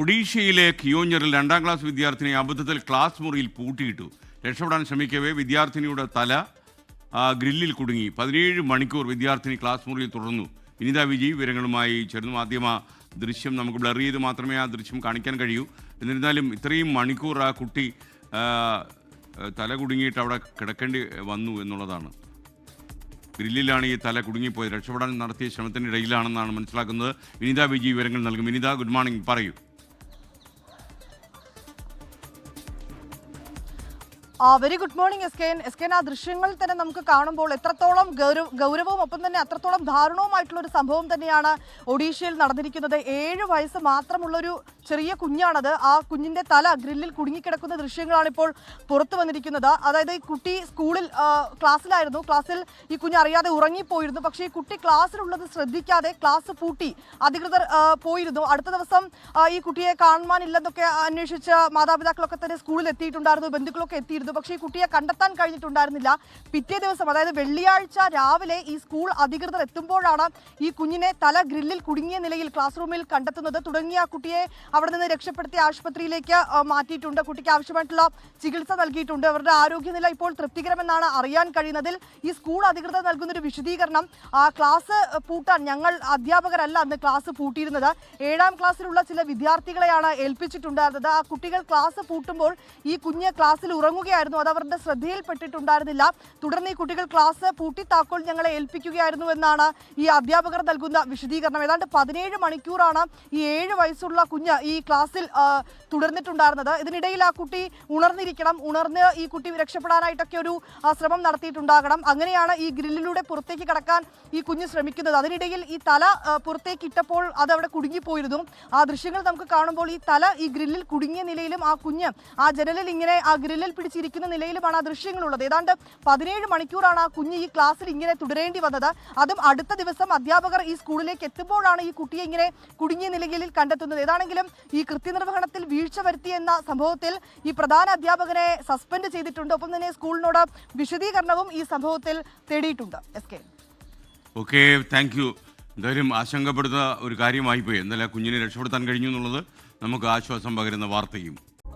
ഒഡീഷയിലെ കിയോഞ്ഞറിൽ രണ്ടാം ക്ലാസ് വിദ്യാർത്ഥിനി അബദ്ധത്തിൽ ക്ലാസ് മുറിയിൽ പൂട്ടിയിട്ടു. രക്ഷപ്പെടാൻ ശ്രമിക്കവേ വിദ്യാർത്ഥിനിയുടെ തല ഗ്രില്ലിൽ കുടുങ്ങി. പതിനേഴ് മണിക്കൂർ വിദ്യാർത്ഥിനി ക്ലാസ് മുറിയിൽ തുടർന്നു. വിനിത വിജയ് വിവരങ്ങളുമായി ചേർന്നു മാധ്യമ ദൃശ്യം നമുക്ക് ബ്ലർ ചെയ്ത് മാത്രമേ ആ ദൃശ്യം കാണിക്കാൻ കഴിയൂ. എന്നിരുന്നാലും ഇത്രയും മണിക്കൂർ ആ കുട്ടി തല കുടുങ്ങിയിട്ട് അവിടെ കിടക്കേണ്ടി വന്നു എന്നുള്ളതാണ്. ഗ്രില്ലിലാണ് ഈ തല കുടുങ്ങിപ്പോയത്. രക്ഷപ്പെടാൻ നടത്തിയ ശ്രമത്തിനിടയിലാണെന്നാണ് മനസ്സിലാക്കുന്നത്. വിനിത വിജയ് വിവരങ്ങൾ നൽകും. Vinitha good morning. പറയൂ. Very good morning S K S K ആ ദൃശ്യങ്ങൾ തന്നെ നമുക്ക് കാണുമ്പോൾ എത്രത്തോളം ഗൗരവ ഗൗരവവും ഒപ്പം തന്നെ അത്രത്തോളം ദാരുണവുമായിട്ടുള്ള ഒരു സംഭവം തന്നെയാണ് ഒഡീഷയിൽ നടന്നിരിക്കുന്നത്. ഏഴ് വയസ്സ് മാത്രമുള്ളൊരു ചെറിയ കുഞ്ഞാണത്. ആ കുഞ്ഞിന്റെ തല ഗ്രില്ലിൽ കുടുങ്ങിക്കിടക്കുന്ന ദൃശ്യങ്ങളാണ് ഇപ്പോൾ പുറത്തു വന്നിരിക്കുന്നത്. അതായത് ഈ കുട്ടി സ്കൂളിൽ ക്ലാസ്സിലായിരുന്നു. ക്ലാസ്സിൽ ഈ കുഞ്ഞ് അറിയാതെ ഉറങ്ങിപ്പോയിരുന്നു. പക്ഷേ ഈ കുട്ടി ക്ലാസ്സിലുള്ളത് ശ്രദ്ധിക്കാതെ ക്ലാസ് പൂട്ടി അധികൃതർ ആ, പോയിരുന്നു. അടുത്ത ദിവസം ഈ കുട്ടിയെ കാണുവാനില്ലെന്നൊക്കെ അന്വേഷിച്ച മാതാപിതാക്കളൊക്കെ തന്നെ സ്കൂളിൽ എത്തിയിട്ടുണ്ടായിരുന്നു ബന്ധുക്കളൊക്കെ എത്തിയിരുന്നു. പക്ഷേ ഈ കുട്ടിയെ കണ്ടെത്താൻ കഴിഞ്ഞിട്ടുണ്ടായിരുന്നില്ല. പിറ്റേ ദിവസം അതായത് വെള്ളിയാഴ്ച രാവിലെ ഈ സ്കൂൾ അധികൃതർ എത്തുമ്പോഴാണ് ഈ കുഞ്ഞിനെ തല ഗ്രില്ലിൽ കുടുങ്ങിയ നിലയിൽ ക്ലാസ് റൂമിൽ കണ്ടെത്തുന്നത്. തുടങ്ങിയ കുട്ടിയെ അവിടെ നിന്ന് രക്ഷപ്പെടുത്തി ആശുപത്രിയിലേക്ക് മാറ്റിയിട്ടുണ്ട്. കുട്ടിക്ക് ആവശ്യമായിട്ടുള്ള ചികിത്സ നൽകിയിട്ടുണ്ട്. അവരുടെ ആരോഗ്യനില ഇപ്പോൾ തൃപ്തികരമെന്നാണ് അറിയാൻ കഴിയുന്നതിൽ ഈ സ്കൂൾ അധികൃതർ നൽകുന്നൊരു വിശദീകരണം. ക്ലാസ് പൂട്ടാൻ ഞങ്ങൾ അധ്യാപകരല്ല അന്ന് ക്ലാസ് പൂട്ടിയിരുന്നത്. ഏഴാം ക്ലാസ്സിലുള്ള ചില വിദ്യാർത്ഥികളെയാണ് ഏൽപ്പിച്ചിട്ടുണ്ടായിരുന്നത്. ആ കുട്ടികൾ ക്ലാസ് പൂട്ടുമ്പോൾ ഈ കുഞ്ഞ് ക്ലാസ്സിൽ ഉറങ്ങുകയായിരുന്നു അത് അവരുടെ ശ്രദ്ധയിൽപ്പെട്ടിട്ടുണ്ടായിരുന്നില്ല. തുടർന്ന് ഈ കുട്ടികൾ ക്ലാസ് പൂട്ടി ഞങ്ങളെ ഏൽപ്പിക്കുകയായിരുന്നു എന്നാണ് ഈ അധ്യാപകർ നൽകുന്ന വിശദീകരണം. ഏതാണ്ട് പതിനേഴ് മണിക്കൂറാണ് ഈ ഏഴ് വയസ്സുള്ള കുഞ്ഞ് ഈ ക്ലാസ്സിൽ തുടർന്നിട്ടുണ്ടായിരുന്നത്. ഇതിനിടയിൽ ആ കുട്ടി ഉണർന്നിരിക്കണം. ഉണർന്ന് ഈ കുട്ടി രക്ഷപ്പെടാനായിട്ടൊക്കെ ഒരു ശ്രമം നടത്തിയിട്ടുണ്ടാകണം. അങ്ങനെയാണ് ഈ ഗ്രില്ലിലൂടെ പുറത്തേക്ക് കടക്കാൻ ഈ കുഞ്ഞ് ശ്രമിക്കുന്നത്. അതിനിടയിൽ ഈ തല പുറത്തേക്ക് ഇട്ടപ്പോൾ അത് അവിടെ കുടുങ്ങിപ്പോയിരുന്നു. ആ ദൃശ്യങ്ങൾ നമുക്ക് കാണുമ്പോൾ ഈ തല ഈ ഗ്രില്ലിൽ കുടുങ്ങിയ നിലയിലും ആ കുഞ്ഞ് ആ ജനലിൽ ഇങ്ങനെ ആ ഗ്രില്ലിൽ പിടിച്ചിരിക്കുന്ന നിലയിലുമാണ് ആ ദൃശ്യങ്ങളുള്ളത്. ഏതാണ്ട് പതിനേഴ് മണിക്കൂറാണ് ആ കുഞ്ഞ് ഈ ക്ലാസ്സിൽ ഇങ്ങനെ തുടരേണ്ടി വന്നത്. അതും അടുത്ത ദിവസം അധ്യാപകർ ഈ സ്കൂളിലേക്ക് എത്തുമ്പോഴാണ് ഈ കുട്ടിയെ ഇങ്ങനെ കുടുങ്ങിയ നിലയിൽ കണ്ടെത്തുന്നത്. ഏതാണെങ്കിലും ഈ കൃത്യനിർവഹണത്തിൽ വീഴ്ച വരുത്തിയെന്ന സംഭവത്തിൽ ഈ പ്രധാന അധ്യാപകനെ സസ്പെൻഡ് ചെയ്തിട്ടുണ്ട്. ഒപ്പം തന്നെ സ്കൂളിനോട് വിശദീകരണവും ഈ സംഭവത്തിൽ തേടിയിട്ടുണ്ട്. S K. Okay thank you. എന്തായാലും ആശങ്കപ്പെടുന്ന ഒരു കാര്യമായിപ്പോയി. എന്നാലും കുഞ്ഞിനെ രക്ഷപ്പെടുത്താൻ കഴിഞ്ഞു എന്നുള്ളത് നമുക്ക് ആശ്വാസം പകരുന്ന വാർത്തയും.